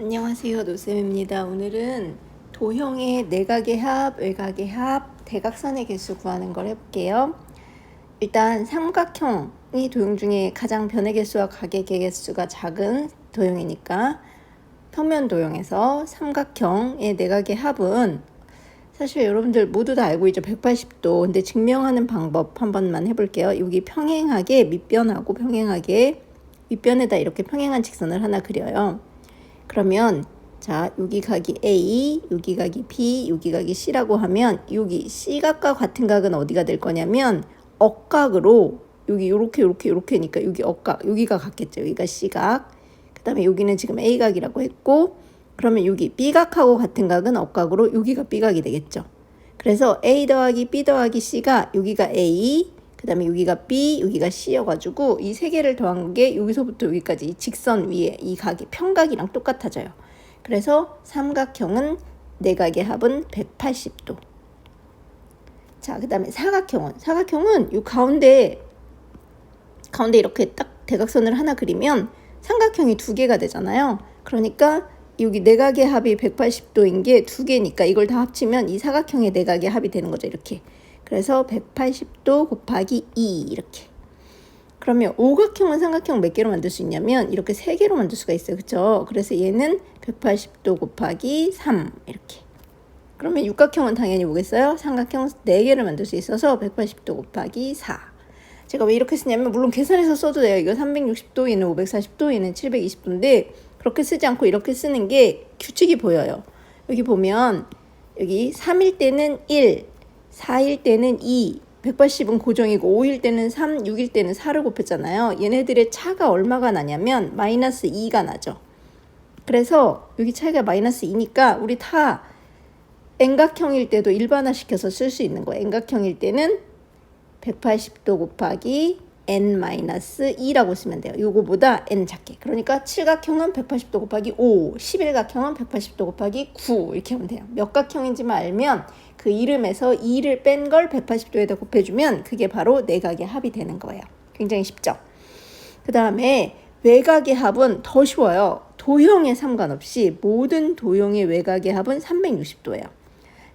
안녕하세요 노쌤입니다. 오늘은 도형의 내각의 합, 외각의 합, 대각선의 개수 구하는 걸 해볼게요. 일단 삼각형이 도형 중에 가장 변의 개수와 각의 개수가 작은 도형이니까 평면 도형에서 삼각형의 내각의 합은 사실 여러분들 모두 다 알고 있죠 180도 근데 증명하는 방법 한 번만 해볼게요 여기 평행하게 밑변하고 평행하게 윗변에다 이렇게 평행한 직선을 하나 그려요 그러면 자 여기 각이 A, 여기 각이 B, 여기 각이 C라고 하면 여기 C각과 같은 각은 어디가 될 거냐면 억각으로 여기 요렇게 요렇게 요렇게니까 여기 억각 여기가 같겠죠. 여기가 C각. 그 다음에 여기는 지금 A각이라고 했고 그러면 여기 B각하고 같은 각은 억각으로 여기가 B각이 되겠죠. 그래서 A 더하기 B 더하기 C가 여기가 A 그 다음에 여기가 B, 여기가 C여가지고 이 세 개를 더한 게 여기서부터 여기까지 이 직선 위에 이 각이 평각이랑 똑같아져요. 그래서 삼각형은 내각의 합은 180도. 자, 그 다음에 사각형은 사각형은 이 가운데 가운데 이렇게 딱 대각선을 하나 그리면 삼각형이 두 개가 되잖아요. 그러니까 여기 내각의 합이 180도인 게 두 개니까 이걸 다 합치면 이 사각형의 내각의 합이 되는 거죠. 이렇게. 그래서 180도 곱하기 2 이렇게. 그러면 오각형은 삼각형 몇 개로 만들 수 있냐면 이렇게 세 개로 만들 수가 있어요. 그렇죠? 그래서 얘는 180도 곱하기 3 이렇게. 그러면 육각형은 당연히 뭐겠어요? 삼각형 4개를 만들 수 있어서 180도 곱하기 4. 제가 왜 이렇게 쓰냐면 물론 계산해서 써도 돼요. 이거 360도, 얘는 540도, 얘는 720도인데 그렇게 쓰지 않고 이렇게 쓰는 게 규칙이 보여요. 여기 보면 여기 3일 때는 1, 4일 때는 2, 180은 고정이고 5일 때는 3, 6일 때는 4를 곱했잖아요. 얘네들의 차가 얼마가 나냐면 마이너스 2가 나죠. 그래서 여기 차이가 마이너스 2니까 우리 다 N각형일 때도 일반화시켜서 쓸 수 있는 거예요. N각형일 때는 180도 곱하기 n-2라고 쓰면 돼요. 요거보다 n 작게. 그러니까 칠각형은 180도 곱하기 5, 11각형은 180도 곱하기 9 이렇게 하면 돼요. 몇 각형인지만 알면 그 이름에서 2를 뺀 걸 180도에다 곱해주면 그게 바로 내각의 합이 되는 거예요. 굉장히 쉽죠? 그 다음에 외각의 합은 더 쉬워요. 도형에 상관없이 모든 도형의 외각의 합은 360도예요.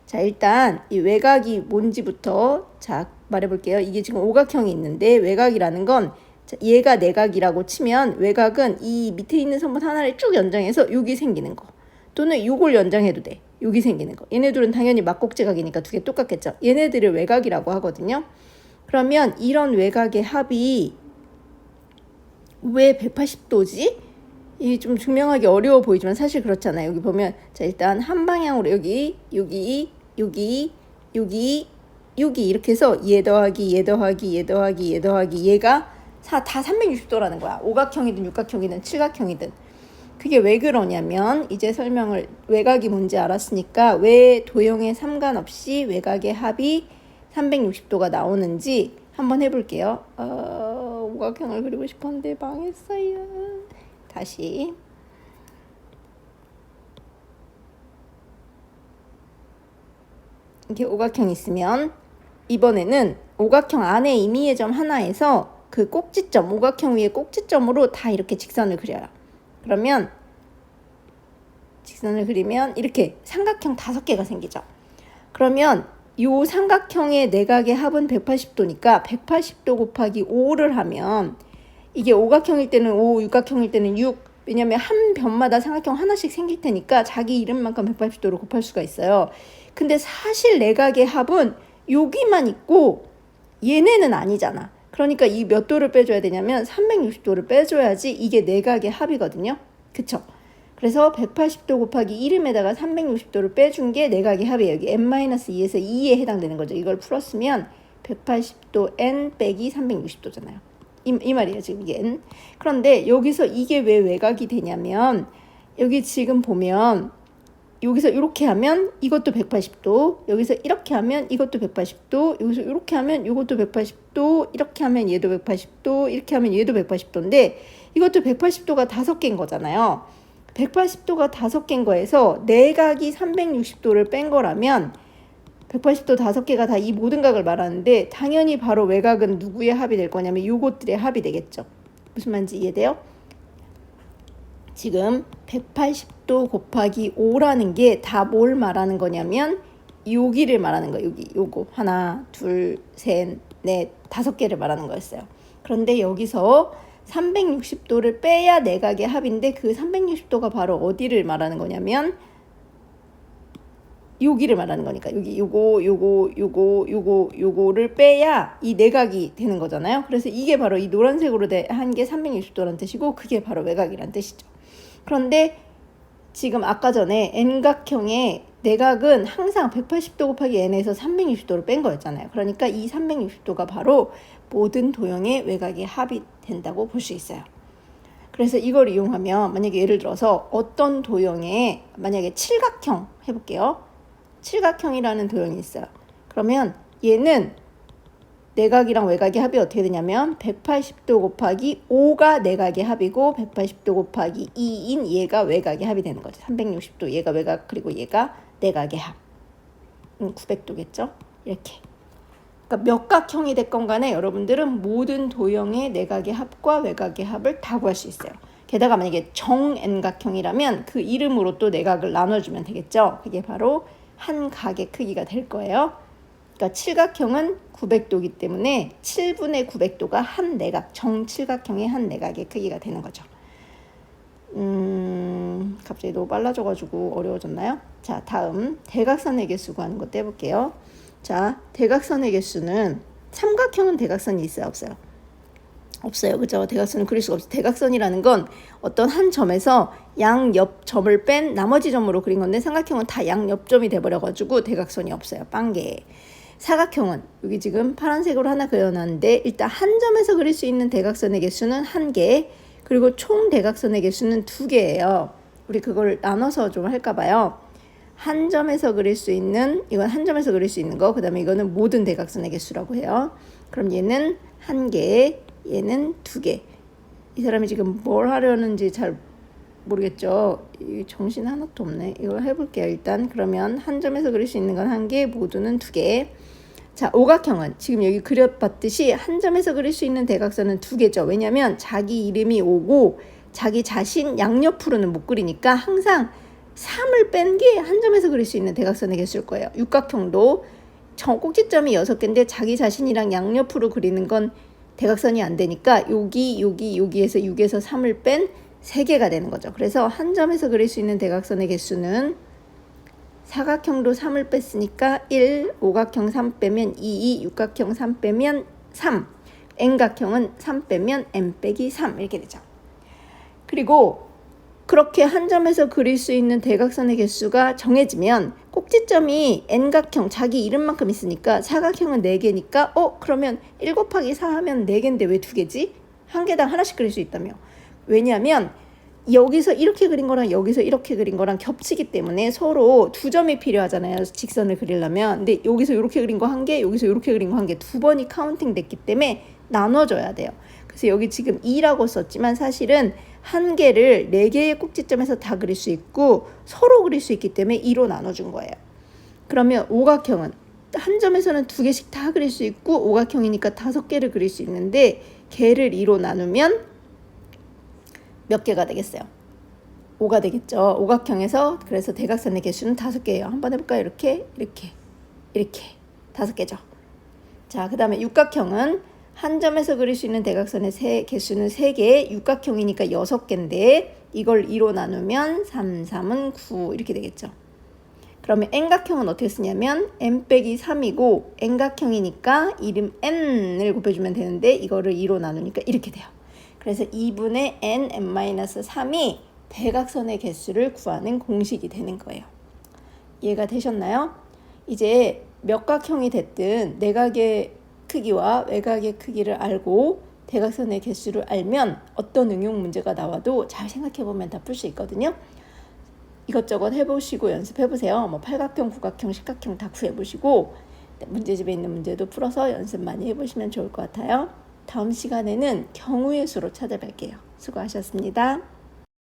자, 일단 이 외곽이 뭔지부터 자, 말해볼게요. 이게 지금 오각형이 있는데 외곽이라는 건 얘가 내각이라고 치면 외곽은 이 밑에 있는 선분 하나를 쭉 연장해서 여기 생기는 거 또는 요걸 연장해도 돼. 여기 생기는 거. 얘네들은 당연히 막곡제각이니까 두 개 똑같겠죠. 얘네들을 외곽이라고 하거든요. 그러면 이런 외곽의 합이 왜 180도지? 이게 좀 증명하기 어려워 보이지만 사실 그렇잖아요. 여기 보면 자 일단 한 방향으로 여기 여기 여기 여기 여기 이렇게 해서 얘 더하기 얘 더하기 얘 더하기 얘 더하기 얘가 다 360도라는 거야. 오각형이든 육각형이든 칠각형이든. 그게 왜 그러냐면 이제 설명을 외곽이 뭔지 알았으니까 왜 도형에 상관없이 외곽의 합이 360도가 나오는지 한번 해볼게요. 어, 오각형을 그리고 싶었는데 망했어요. 다시. 이렇게 오각형 있으면 이번에는 오각형 안에 임의의 점 하나에서 그 꼭지점, 오각형 위에 꼭지점으로 다 이렇게 직선을 그려요. 그러면 직선을 그리면 이렇게 삼각형 다섯 개가 생기죠. 그러면 이 삼각형의 내각의 합은 180도니까 180도 곱하기 5를 하면 이게 오각형일 때는 5, 육각형일 때는 6. 왜냐면 한 변마다 삼각형 하나씩 생길 테니까 자기 이름만큼 180도로 곱할 수가 있어요. 근데 사실 내각의 합은 여기만 있고 얘네는 아니잖아. 그러니까 이 몇 도를 빼줘야 되냐면 360도를 빼줘야지 이게 내각의 합이거든요. 그쵸? 그래서 180도 곱하기 이름에다가 360도를 빼준 게 내각의 합이에요. 여기 n-2에서 2에 해당되는 거죠. 이걸 풀었으면 180도 n 빼기 360도잖아요. 이, 이 말이에요. 지금 이게 n. 그런데 여기서 이게 왜 외곽이 되냐면 여기 지금 보면 여기서 이렇게 하면 이것도 180도, 여기서 이렇게 하면 이것도 180도, 여기서 이렇게 하면 이것도 180도, 이렇게 하면 얘도 180도, 이렇게 하면 얘도 180도인데 이것도 180도가 다섯 개인 거잖아요. 180도가 다섯 개인 거에서 내각이 360도를 뺀 거라면 180도 다섯 개가 다 이 모든 각을 말하는데 당연히 바로 외곽은 누구의 합이 될 거냐면 요것들의 합이 되겠죠. 무슨 말인지 이해돼요? 지금 180도 곱하기 5라는 게 다 뭘 말하는 거냐면 여기를 말하는 거예요. 여기 요거 하나, 둘, 셋, 넷, 다섯 개를 말하는 거였어요. 그런데 여기서 360도를 빼야 내각의 합인데 그 360도가 바로 어디를 말하는 거냐면 여기를 말하는 거니까 여기 요거 요거 요거 요거 요거를 빼야 이 내각이 되는 거잖아요. 그래서 이게 바로 이 노란색으로 한 게 360도란 뜻이고 그게 바로 외곽이란 뜻이죠. 그런데 지금 아까 전에 n각형의 내각은 항상 180도 곱하기 n에서 360도를 뺀 거였잖아요. 그러니까 이 360도가 바로 모든 도형의 외곽의 합이 된다고 볼 수 있어요. 그래서 이걸 이용하면 만약에 예를 들어서 어떤 도형에 만약에 칠각형 해볼게요. 칠각형이라는 도형이 있어요. 그러면 얘는 내각이랑 외곽의 합이 어떻게 되냐면 180도 곱하기 5가 내각의 합이고 180도 곱하기 2인 얘가 외곽의 합이 되는 거죠. 360도 얘가 외곽 그리고 얘가 내각의 합. 음, 900도겠죠? 이렇게. 그러니까 몇 각형이 됐건 간에 여러분들은 모든 도형의 내각의 합과 외곽의 합을 다 구할 수 있어요. 게다가 만약에 정n각형이라면 그 이름으로 또 내각을 나눠주면 되겠죠. 그게 바로 한 각의 크기가 될 거예요. 그러니까 칠각형은 900도이기 때문에 7분의 900도가 한 내각, 정칠각형의 한 내각의 크기가 되는 거죠. 음, 갑자기 너무 빨라져가지고 어려워졌나요? 자, 다음 대각선의 개수 구하는 것도 해볼게요. 자, 대각선의 개수는 삼각형은 대각선이 있어요, 없어요? 없어요. 그죠? 대각선은 그릴 수가 없어요. 대각선이라는 건 어떤 한 점에서 양옆 점을 뺀 나머지 점으로 그린 건데 삼각형은 다 양옆 점이 돼버려가지고 대각선이 없어요. 빵개. 사각형은 여기 지금 파란색으로 하나 그려놨는데 일단 한 점에서 그릴 수 있는 대각선의 개수는 한 개, 그리고 총 대각선의 개수는 두 개예요. 우리 그걸 나눠서 좀 할까 봐요. 한 점에서 그릴 수 있는 이건 한 점에서 그릴 수 있는 거, 그다음에 이거는 모든 대각선의 개수라고 해요. 그럼 얘는 한 개, 얘는 두 개. 이 사람이 지금 뭘 하려는지 잘 모르겠죠. 정신 하나도 없네. 이걸 해볼게요. 일단 그러면 한 점에서 그릴 수 있는 건 한 개, 모두는 두 개. 자, 오각형은 지금 여기 그려봤듯이 한 점에서 그릴 수 있는 대각선은 두 개죠. 왜냐하면 자기 이름이 오고 자기 자신 양옆으로는 못 그리니까 항상 3을 뺀 게 한 점에서 그릴 수 있는 대각선의 개수일 거예요. 육각형도 꼭지점이 6개인데 자기 자신이랑 양옆으로 그리는 건 대각선이 안 되니까 여기 여기 여기에서 6에서 3을 뺀 3개가 되는 거죠. 그래서 한 점에서 그릴 수 있는 대각선의 개수는 사각형도 3을 뺐으니까 1, 오각형 3 빼면 2, 육각형 3 빼면 3, n각형은 3 빼면 n 빼기 3 이렇게 되죠. 그리고 그렇게 한 점에서 그릴 수 있는 대각선의 개수가 정해지면 꼭지점이 n각형 자기 이름만큼 있으니까 사각형은 4개니까 어 그러면 1 곱하기 4 하면 4개인데 왜 2개지? 한 개당 하나씩 그릴 수 있다며. 왜냐하면 여기서 이렇게 그린 거랑 여기서 이렇게 그린 거랑 겹치기 때문에 서로 두 점이 필요하잖아요. 직선을 그리려면. 근데 여기서 이렇게 그린 거 한 개, 여기서 이렇게 그린 거 한 개 두 번이 카운팅 됐기 때문에 나눠줘야 돼요. 그래서 여기 지금 2라고 썼지만 사실은 한 개를 네 개의 꼭지점에서 다 그릴 수 있고 서로 그릴 수 있기 때문에 2로 나눠준 거예요. 그러면 오각형은 한 점에서는 두 개씩 다 그릴 수 있고 오각형이니까 다섯 개를 그릴 수 있는데 개를 2로 나누면 몇 개가 되겠어요? 5가 되겠죠. 오각형에서 그래서 대각선의 개수는 다섯 개예요. 한번 해볼까요? 이렇게 이렇게 이렇게 다섯 개죠. 자, 그 다음에 육각형은 한 점에서 그릴 수 있는 대각선의 세, 개수는 3개, 육각형이니까 6개인데 이걸 2로 나누면 3, 3은 9 이렇게 되겠죠. 그러면 n각형은 어떻게 쓰냐면 n 빼기 3이고 n각형이니까 이름 n을 곱해주면 되는데 이거를 2로 나누니까 이렇게 돼요. 그래서 2분의 n, n-3이 대각선의 개수를 구하는 공식이 되는 거예요. 이해가 되셨나요? 이제 몇 각형이 됐든 내각의 크기와 외곽의 크기를 알고 대각선의 개수를 알면 어떤 응용 문제가 나와도 잘 생각해 보면 다 풀 수 있거든요. 이것저것 해보시고 연습해보세요. 뭐 팔각형, 구각형, 십각형 다 구해보시고 문제집에 있는 문제도 풀어서 연습 많이 해보시면 좋을 것 같아요. 다음 시간에는 경우의 수로 찾아뵐게요. 수고하셨습니다.